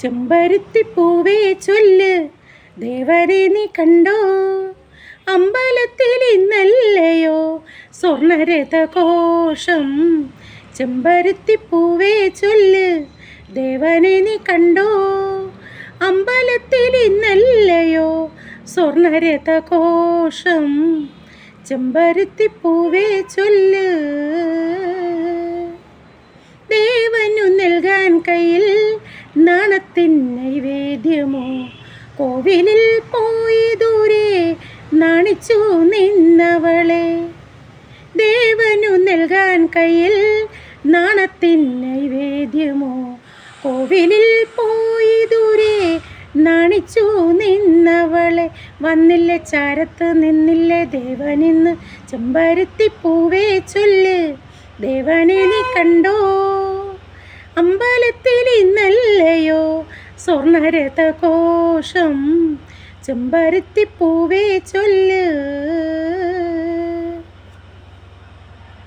ചെമ്പരുത്തിപ്പൂവേ ചൊല്ല് ദേവരെ നീ കണ്ടോ? അമ്പലത്തിൽ ഇന്നല്ലയോ സ്വർണരഥഘോഷം ചെമ്പരുത്തിപ്പൂവേ ചൊല്ല് ദേവനെ നീ കണ്ടോ? അമ്പലത്തിൽ ഇന്നല്ലയോ സ്വർണരഥഘോഷം ചെമ്പരുത്തിപ്പൂവേ ചൊല്ല്. ദേവനു നൽകാൻ കയ്യിൽ നാണത്തിൻ നൈവേദ്യമോ? കോവിലിൽ പോയി ദൂരെ നാണിച്ചു നിന്നവളെ. ദേവനു നൽകാൻ കയ്യിൽ നാണത്തിൻ നൈവേദ്യമോ? കോവിലിൽ പോയി ദൂരെ നാണിച്ചു നിന്നവളെ. വന്നില്ല ചാരത്ത് നിന്നില്ലേ ദേവനിന്ന്? ചെമ്പരുത്തിപ്പൂവേ ചൊല്ല്. ദേവനെ നീ കണ്ടോ? അമ്പലത്തിൽ ഇന്നല്ലയോ? സ്വർണരഥഘോഷം ചെമ്പരുത്തിപ്പൂവേ ചൊല്ല്